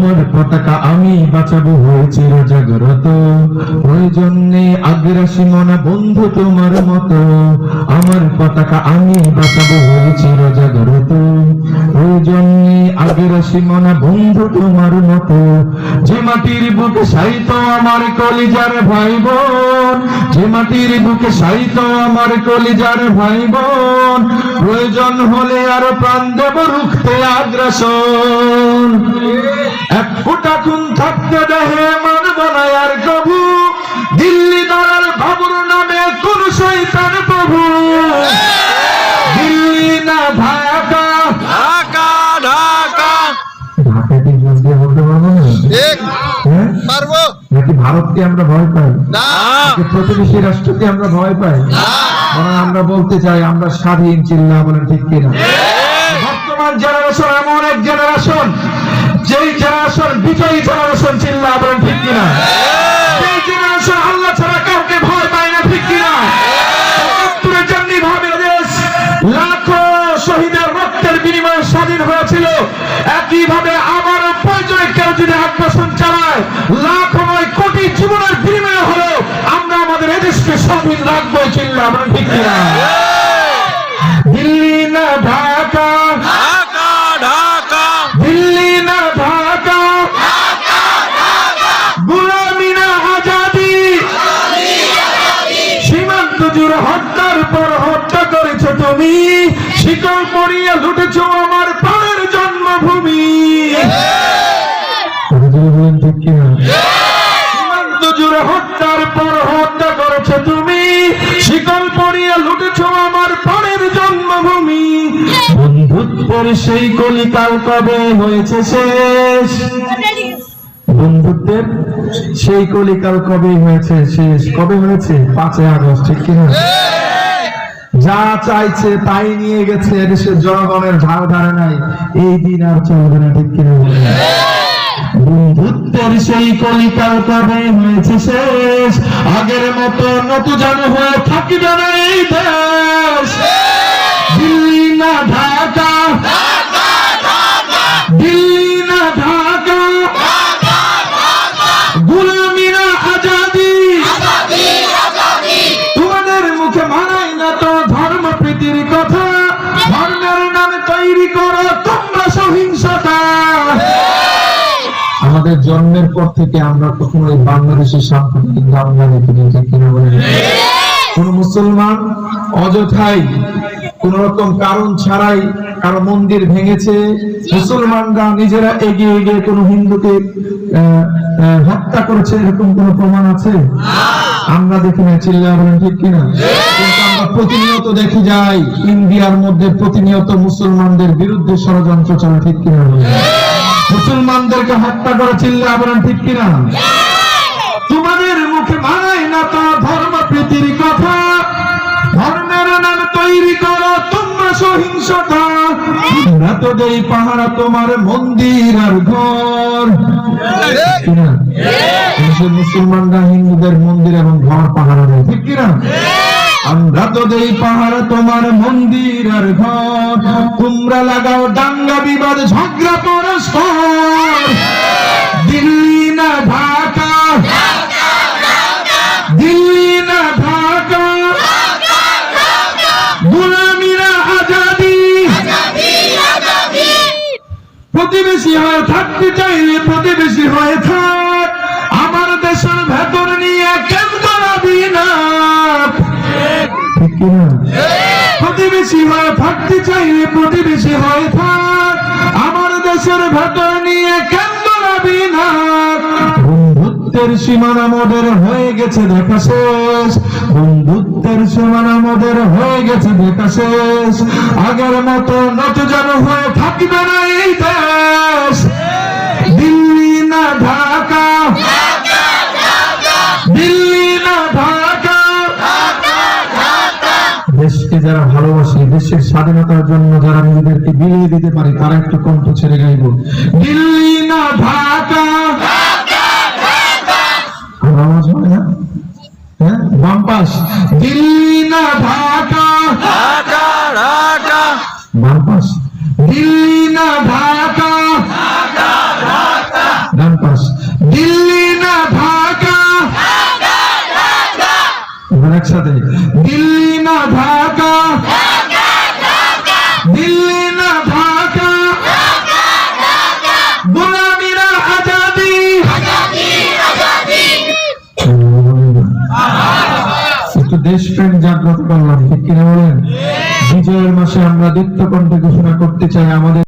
তোমার পতাকা আমি বাঁচাবো হয়েছিল জাগ্রত প্রয়োজন নেই আগ্রাসী মনা বন্ধু তোমার মতো। আমার পতাকা আমি বাঁচাবো হয়েছিল জাগ্রত প্রয়োজন নেই আগ্রাসী মনা বন্ধু তোমার মতো। যে মাটির বুকে সাইত আমার কলিজার ভাই বোন যে মাটির বুকে সাইত আমার কলিজার ভাই বোন প্রয়োজন হলে আরও প্রাণ দেব রুখতে আগ্রাসন। এক ফোঁটা খুন থাকতে দেহে মানব আর কবু দিল্লি দাঁড়ার বাবুর নামে কোন শৈতান প্রভু। দিল্লি না ঢাকা। ঢাকা ঢাকা। ঢাকা কি বলতে পারব না? হ্যাঁ? পারব। নাকি ভারতকে আমরা ভয় পাই? না। প্রতিবেশী রাষ্ট্রকে আমরা ভয় পাই? বরং আমরা বলতে চাই আমরা স্বাধীন চিল্লা বলেন ঠিক কিনা? বর্তমান জেনারেশন এমন এক জেনারেশন যেই জেনারেশন বিজয়ী জেনারেশন চিল্লা বলেন ঠিক কিনা? সেই জেনারেশন আল্লাহ ছাড়া কাউকে ভয় পায় না ঠিক কিনা? একাত্তরে যেমনি ভাবে দেশ লাখো শহীদের রক্তের বিনিময়ে স্বাধীন হয়েছিল। একইভাবে আবার প্রয়োজনে কেউ যদি আগ্রাসন চালায় লাখ নয় কোটি জীবনের বিনিময়ে হলেও আমরা আমাদের এদেশকে স্বাধীন রাখব চিল্লা আমরা ঠিক কিনা? দিল্লি না ঢাকা ঢাকা করেছ শিকল লুটেছ আমার জন্মভূমি। জুড়ে হত্যার পর হত্যা করেছ তুমি। শিকল লুটেছ আমার প্রাণের জন্মভূমি। বন্ধুত্বের সেই কলিকাল কবে হয়েছে শেষ? বন্ধুত্বের সেই কলিকাল কবে হয়েছে শেষ? কবে হয়েছে? পাঁচই আগস্ট ঠিক কিনা? যা চাইছে তাই নিয়ে গেছে, এদেশের জনগণের ভাগ ধারে নাই। এই দিন আর চলবে না, ঠিক কিনা? বন্ধুত্বের সেই কলিকাল কবে হয়েছে শেষ। আগের মতো নতুন হয়ে থাকিবে না এই দেশ। আমাদের জন্মের পর থেকে আমরা কখনো এই বাংলাদেশের সাম্প্রদায়িক দাঙ্গা দেখিনি কিনা বলেন কোন মুসলমান অযথাই কোন রকম কারণ ছাড়াই কারও মন্দির ভেঙেছে, মুসলমানরা নিজেরা এগিয়ে গিয়ে কোন হিন্দুকে হত্যা করেছে, এরকম কোন প্রমাণ আছে? আমরা দেখি না চিল্লা বলেন ঠিক কিনা? কিন্তু আমরা প্রতিনিয়ত দেখি যাই, ইন্ডিয়ার মধ্যে প্রতিনিয়ত মুসলমানদের বিরুদ্ধে ষড়যন্ত্র চলে ঠিক কিনা বলেন মুসলমানদেরকে হত্যা করে চিল্লা বলেন ঠিক কিনা? তোমাদের মুখে মানায় না তো ধর্ম প্রীতির কথা। ধর্মের নাম তৈরি করো, তোমরা সহিংসতা। তো পাহারা তোমার মন্দির আর ঘর? মুসলমানরা হিন্দুদের মন্দির এবং ঘর পাহারা দেয়, ঠিক কিনা? আমরা তো দেই পাহারা তোমার মন্দির আর ঘর। তোমরা লাগাও, দাঙ্গা বিবাদ, ঝগড়া পরস্পর। দিল্লি না ঢাকা। দিল্লি না ঢাকা। গুলামিরা আজাদি। প্রতিবেশী হয়ে থাকতে চাইলে প্রতিবেশী হয়ে থাক। কিনা? প্রতিবেশী হয়ে থাকতে চাইলে প্রতিবেশী হয়ে থাক। আমার দেশের ভেতর নিয়ে কেন করাবি না? বন্ধুত্বের সীমানা মোদের হয়ে গেছে দেখা শেষ। বন্ধুত্বের সীমানা মোদের হয়ে গেছে দেখা শেষ। আগের মতো নতজন হয়ে থাকবে না এই দেশ। দেশকে যারা ভালোবাসে দেশের স্বাধীনতার জন্য যারা নিজেদেরকে বিলিয়ে দিতে পারে তারা একটু কণ্ঠ ছেড়ে গাইব। দিল্লি না ঢাকা? একসাথে। দিল্লি না ঢাকা। দিল্লি না ঢাকা। গোলামিরা আজাদি। একটু দেশপ্রেম জাগ্রত করলাম, ঠিক বলেন? বিজয়ের মাসে আমরা দীপ্তকণ্ঠে ঘোষণা করতে চাই আমাদের